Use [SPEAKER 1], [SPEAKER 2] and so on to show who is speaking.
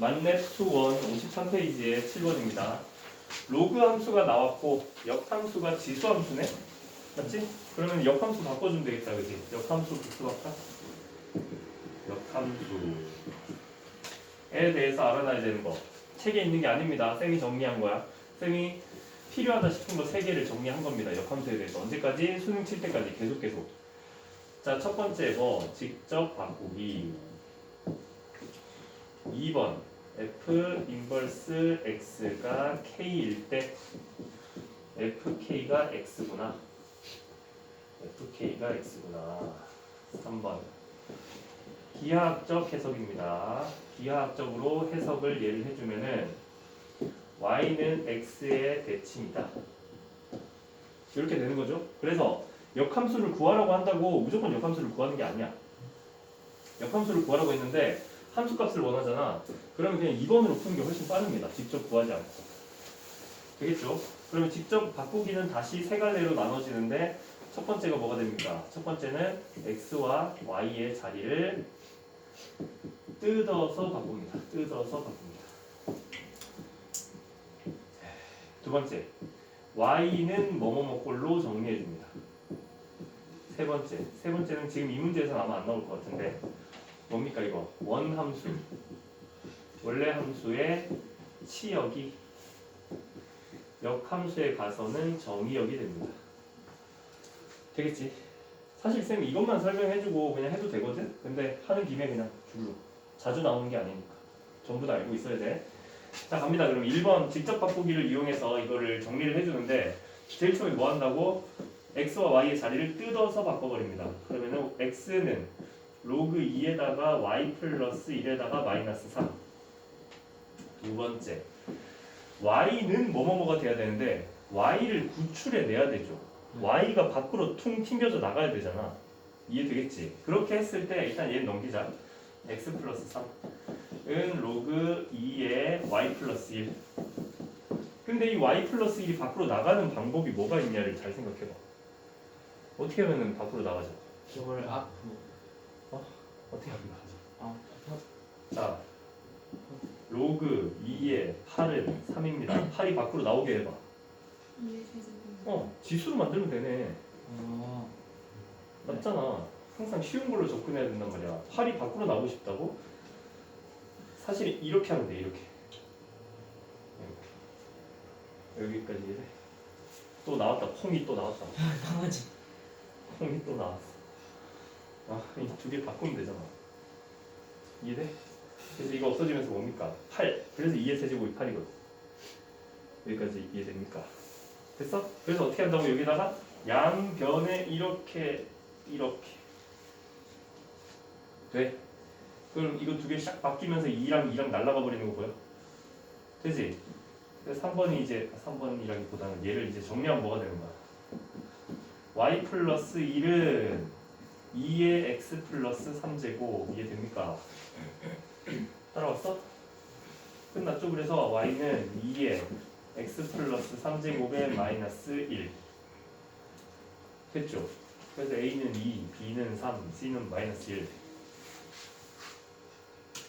[SPEAKER 1] 만렙 투원 53페이지에 7번입니다. 로그 함수가 나왔고 역함수가 지수 함수네? 맞지? 그러면 역함수 바꿔주면 되겠다 그지? 역함수 복습할까? 역함수에 대해서 알아놔야 되는 거 책에 있는 게 아닙니다. 쌤이 정리한 거야. 쌤이 필요하다 싶은 거 세 개를 정리한 겁니다. 역함수에 대해서 언제까지? 수능 칠 때까지 계속 계속. 자, 첫 번째 뭐 직접 바꾸기. 2번 f 인버스 x가 k일 때 fk가 x구나. fk가 x구나. 3번 기하학적 해석입니다. 기하학적으로 해석을 예를 해주면은 y는 x의 대칭이다. 이렇게 되는 거죠. 그래서 역함수를 구하라고 한다고 무조건 역함수를 구하는 게 아니야. 역함수를 구하라고 했는데 함수 값을 원하잖아. 그러면 그냥 2번으로 푸는 게 훨씬 빠릅니다. 직접 구하지 않고. 되겠죠? 그러면 직접 바꾸기는 다시 세 갈래로 나눠지는데 첫 번째가 뭐가 됩니까? 첫 번째는 x와 y의 자리를 뜯어서 바꿉니다. 뜯어서 바꿉니다. 두 번째, y는 뭐뭐뭐 꼴로 정리해 줍니다. 세 번째, 세 번째는 지금 이 문제에서 아마 안 나올 것 같은데 뭡니까 이거? 원 함수, 원래 함수의 치역이 역함수에 가서는 정의역이 됩니다. 되겠지? 사실 쌤 이것만 설명해주고 그냥 해도 되거든. 근데 하는 김에 그냥 줄로 자주 나오는 게 아니니까 전부 다 알고 있어야 돼. 자 갑니다. 그럼 1번 직접 바꾸기를 이용해서 이거를 정리를 해주는데 제일 처음에 뭐 한다고? x와 y의 자리를 뜯어서 바꿔버립니다. 그러면은 x는 로그 2에다가 y 플러스 1에다가 마이너스 3. 두 번째 y는 뭐뭐뭐가 돼야 되는데 y를 구출해 내야 되죠. y가 밖으로 퉁 튕겨져 나가야 되잖아. 이해되겠지? 그렇게 했을 때 일단 얘는 넘기자. x 플러스 3은 로그 2의 y 플러스 1. 근데 이 y 플러스 1이 밖으로 나가는 방법이 뭐가 있냐를 잘 생각해봐. 어떻게 하면은 밖으로 나가죠?
[SPEAKER 2] 저걸 앞으로
[SPEAKER 1] 어떻게 하면 나가죠?
[SPEAKER 2] 아
[SPEAKER 1] 자, 로그 2의 8은 3입니다. 8이 밖으로 나오게 해봐. 어, 지수로 만들면 되네.
[SPEAKER 2] 어,
[SPEAKER 1] 맞잖아. 항상 쉬운 걸로 접근해야 된단 말이야. 8이 밖으로 나오고 싶다고? 사실 이렇게 하면 돼, 이렇게. 이렇게. 여기까지 이래. 또 나왔다. 콩이 또 나왔다.
[SPEAKER 2] 강아지
[SPEAKER 1] 콩이 또 나왔어. 아, 이두 개 바꾸면 되잖아. 이해돼? 그래서 이거 없어지면서 뭡니까? 8. 그래서 2의 세제곱이 8이거든. 여기까지 이해됩니까? 됐어? 그래서 어떻게 한다고 여기다가 양변에 이렇게 이렇게 돼? 그럼 이거 두 개 싹 바뀌면서 2랑 2랑 날아가 버리는 거 보여? 되지? 그래서 3번이 이제 3번이라기보다는 얘를 이제 정리하면 뭐가 되는 거야? y 플러스 1은 2의 x 플러스 3제곱 이해됩니까? 따라왔어? 끝났죠? 그래서 y는 2의 x 플러스 3제곱에 마이너스 1 됐죠? 그래서 a는 2, b는 3, c는 마이너스 1